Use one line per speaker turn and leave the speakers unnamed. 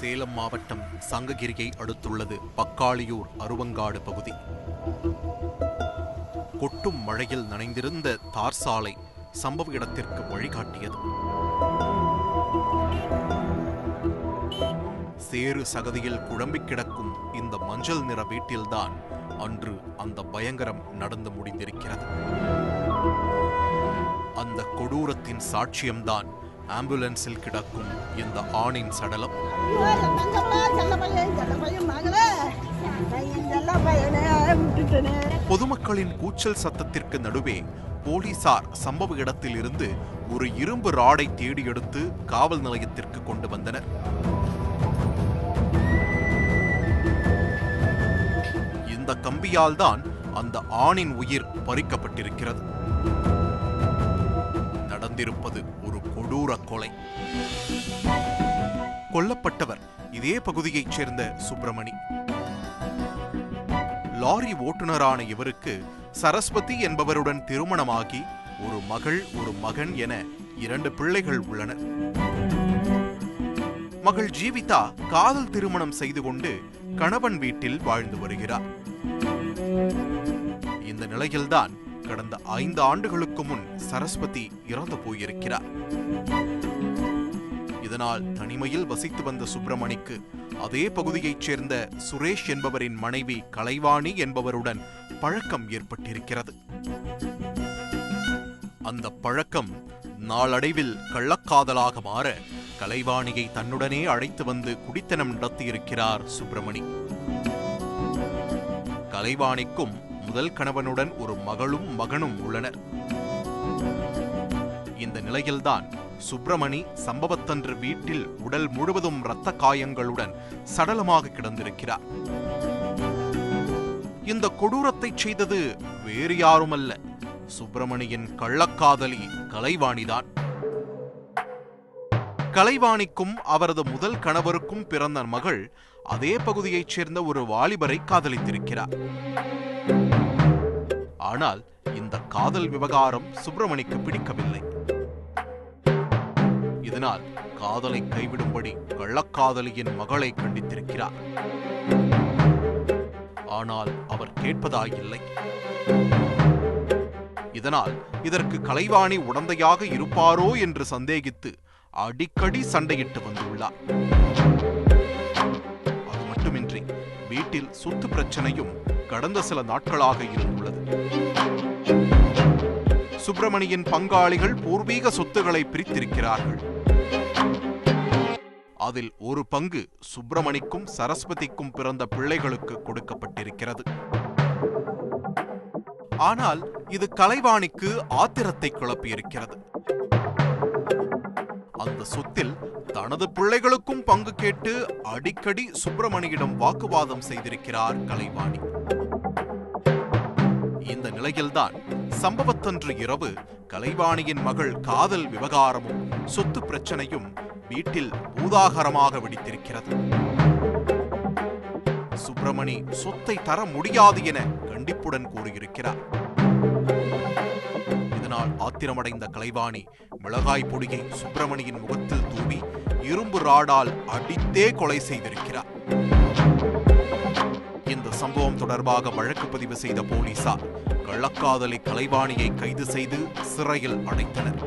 சேலம் மாவட்டம் சங்ககிரியை அடுத்துள்ளது பக்காளியூர் அருவங்காடு பகுதி. கொட்டும் மழையில் நனைந்திருந்த தார் சாலை சம்பவ இடத்திற்கு வழிகாட்டியது. சேறு சகதியில் குழம்பிக் கிடக்கும் இந்த மஞ்சள் நிற வீட்டில்தான் அன்று அந்த பயங்கரம் நடந்து முடிந்திருக்கிறது. அந்த கொடூரத்தின் சாட்சியம்தான் ஆம்புலன்ஸில் கிடக்கும் இந்த ஆணின் சடலம். பொதுமக்களின் கூச்சல் சத்தத்திற்கு நடுவே போலீசார் சம்பவ இடத்தில் இருந்து ஒரு இரும்பு ராடை தேடி எடுத்து காவல் நிலையத்திற்கு கொண்டு வந்தனர். இந்த கம்பியால் தான் அந்த ஆணின் உயிர் பறிக்கப்பட்டிருக்கிறது. நடந்திருப்பது கொடூர கொலை கொல்லப்பட்டவர் இதே பகுதியைச் சேர்ந்த சுப்பிரமணி. லாரி ஓட்டுநரான இவருக்கு சரஸ்வதி என்பவருடன் திருமணமாகி ஒரு மகள் ஒரு மகன் என இரண்டு பிள்ளைகள் உள்ளனர். மகள் ஜீவிதா காதல் திருமணம் செய்து கொண்டு கணவன் வீட்டில் வாழ்ந்து வருகிறார். இந்த நிலையில்தான் கடந்த ஐந்து ஆண்டுகளுக்கு முன் சரஸ்வதி இறந்து போயிருக்கிறார். இதனால் தனிமையில் வசித்து வந்த சுப்பிரமணிக்கு அதே பகுதியைச் சேர்ந்த சுரேஷ் என்பவரின் மனைவி கலைவாணி என்பவருடன் பழக்கம் ஏற்பட்டிருக்கிறது. அந்த பழக்கம் நாளடைவில் கள்ளக்காதலாக மாற கலைவாணியை தன்னுடனே அழைத்து வந்து குடித்தனம் நடத்தியிருக்கிறார் சுப்பிரமணி. கலைவாணிக்கும் முதல் கணவனுடன் ஒரு மகளும் மகனும் உள்ளனர். இந்த நிலையில்தான் சுப்பிரமணி சம்பவத்தன்று வீட்டில் உடல் முழுவதும் இரத்த காயங்களுடன் சடலமாக கிடந்திருக்கிறார். இந்த கொடூரத்தை செய்தது வேறு யாருமல்ல. சுப்பிரமணியின் கள்ளக்காதலி கலைவாணிதான். கலைவாணிக்கும் அவரது முதல் கணவருக்கும் பிறந்த மகள் அதே பகுதியைச் சேர்ந்த ஒரு வாலிபரை காதலித்திருக்கிறார். ஆனால் இந்த காதல் விவகாரம் சுப்பிரமணிக்கு பிடிக்கவில்லை. இதனால் காதலை கைவிடும்படி கள்ளக்காதலியின் மகளை கண்டித்திருக்கிறார். ஆனால் அவர் கேட்பதாயில்லை. இதனால் இதற்கு கலைவாணி உடந்தையாக இருப்பாரோ என்று சந்தேகித்து அடிக்கடி சண்டையிட்டு வந்துள்ளார். வீட்டில் சொத்து பிரச்சனையும் கடந்த சில நாட்களாக இருந்துள்ளது. சுப்பிரமணியின் பங்காளிகள் பூர்வீக சொத்துக்களை பிரித்திருக்கிறார்கள். அதில் ஒரு பங்கு சுப்பிரமணிக்கும் சரஸ்வதிக்கும் பிறந்த பிள்ளைகளுக்கு கொடுக்கப்பட்டிருக்கிறது. ஆனால் இது கலைவாணிக்கு ஆத்திரத்தை கிளப்பியிருக்கிறது அந்த சொத்தில் தனது பிள்ளைகளுக்கும் பங்கு கேட்டு அடிக்கடி சுப்பிரமணியிடம் வாக்குவாதம் செய்திருக்கிறார் கலைவாணி. இந்த நிலையில்தான் சம்பவத்தன்று இரவு கலைவாணியின் மகள் காதல் விவகாரமும் சொத்து பிரச்சனையும் வீட்டில் பூதாகரமாக வெடித்திருக்கிறது. சுப்பிரமணி சொத்தை தர முடியாது என கண்டிப்புடன் கூறியிருக்கிறார். ஆத்திரமடைந்த கலைவாணி மிளகாய் பொடியை சுப்பிரமணியின் முகத்தில் தூவி இரும்பு ராடால் அடித்தே கொலை செய்திருக்கிறார். இந்த சம்பவம் தொடர்பாக வழக்கு பதிவு செய்த போலீசார் கள்ளக்காதலி கலைவாணியை கைது செய்து சிறையில் அடைத்தனர்.